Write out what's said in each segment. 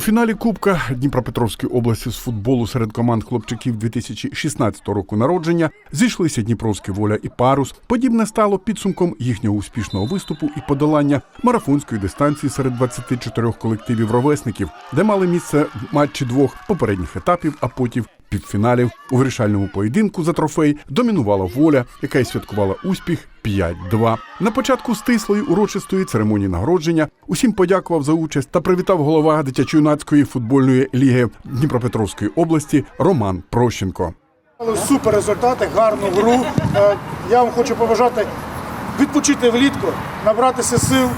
У фіналі Кубка Дніпропетровської області з футболу серед команд хлопчиків 2016 року народження зійшлися Дніпровська воля і парус. Подібне стало підсумком їхнього успішного виступу і подолання марафонської дистанції серед 24 колективів ровесників, де мали місце матчі двох попередніх етапів, а потім півфіналів. У вирішальному поєдинку за трофей домінувала воля, яка й святкувала успіх 5-2. На початку стислої урочистої церемонії нагородження усім подякував за участь та привітав голова дитячо-юнацької футбольної ліги Дніпропетровської області Роман Прощенко. Супер результати, гарну гру. Е, Я вам хочу побажати відпочити влітку, набратися сил,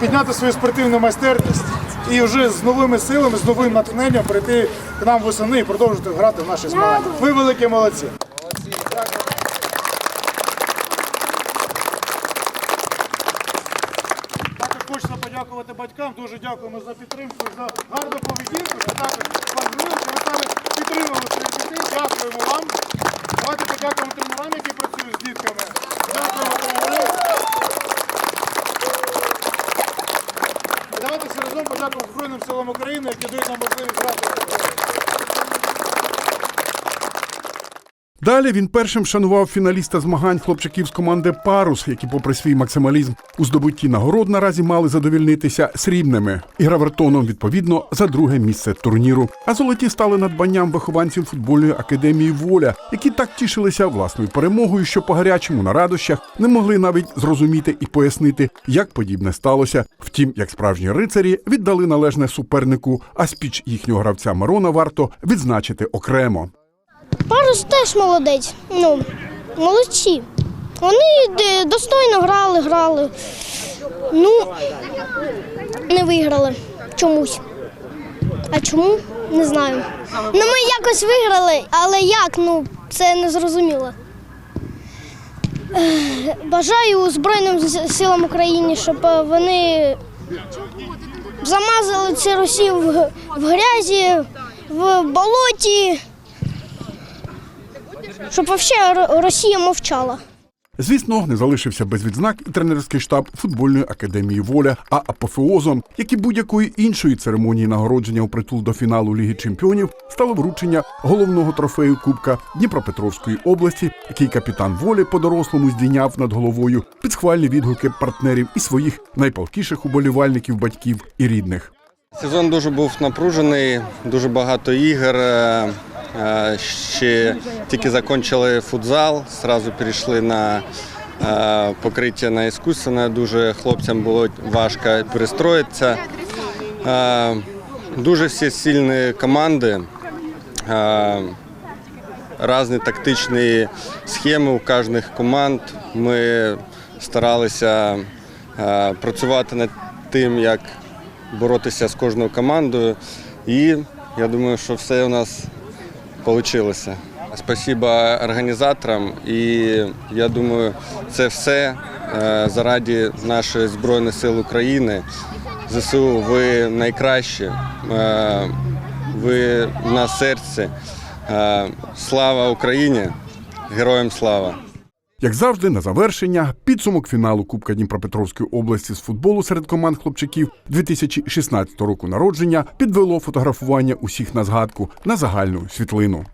підняти свою спортивну майстерність і вже з новими силами, з новим натхненням прийти к нам восени і продовжити грати в наші змагання. Ви великі молодці. Також хочеться подякувати батькам. Дуже дякуємо за підтримку, за гарну поведінку. Це також важливо, що ви саме підтримували своїх дітей. Дякуємо вам. Давайте подякуємо тренерам, які працюють з дітками. Дякуємо тренерам. Всі разом подякуємо Збройним силам України, які дають нам можливість грати. Далі він першим шанував фіналіста змагань хлопчаків з команди Парус, які, попри свій максималізм у здобутті нагород, наразі мали задовільнитися срібними і гравертоном відповідно за друге місце турніру. А золоті стали надбанням вихованців футбольної академії Воля, які так тішилися власною перемогою, що по гарячому на радощах не могли навіть зрозуміти і пояснити, як подібне сталося. Втім, як справжні рицарі віддали належне супернику, а спіч їхнього гравця Мирона варто відзначити окремо. Парус теж молодець. Ну, молодці. Вони достойно грали, грали. Ну, не виграли чомусь. А чому? Не знаю. Ну, ми якось виграли, але як? Ну, це не зрозуміло. Бажаю Збройним силам України, щоб е, вони замазали ці Росію в грязі, в болоті щоб взагалі Росія мовчала. Звісно, не залишився без відзнак і тренерський штаб футбольної академії Воля, а апофеозом, як і будь-якої іншої церемонії нагородження у притул до фіналу Ліги Чемпіонів, стало вручення головного трофею Кубка Дніпропетровської області, який капітан волі по-дорослому здійняв над головою під схвальні відгуки партнерів і своїх найпалкіших уболівальників, батьків і рідних. Сезон дуже був напружений, дуже багато ігор. Ще тільки закінчили футзал, одразу перейшли на покриття на іскусственне. Дуже хлопцям було важко перестроїтися. Дуже всі сильні команди. Різні тактичні схеми у кожних команд. Ми старалися працювати над тим, як боротися з кожною командою. І я думаю, що все у нас вийшло. Спасибо організаторам. І я думаю, це все е, заради нашої Збройних сил України. ЗСУ, ви найкращі, е, ви на серці. Е, Слава Україні! Героям слава! Як завжди, на завершення підсумок фіналу Кубка Дніпропетровської області з футболу серед команд хлопчаків 2016 року народження підвело фотографування усіх на згадку на загальну світлину.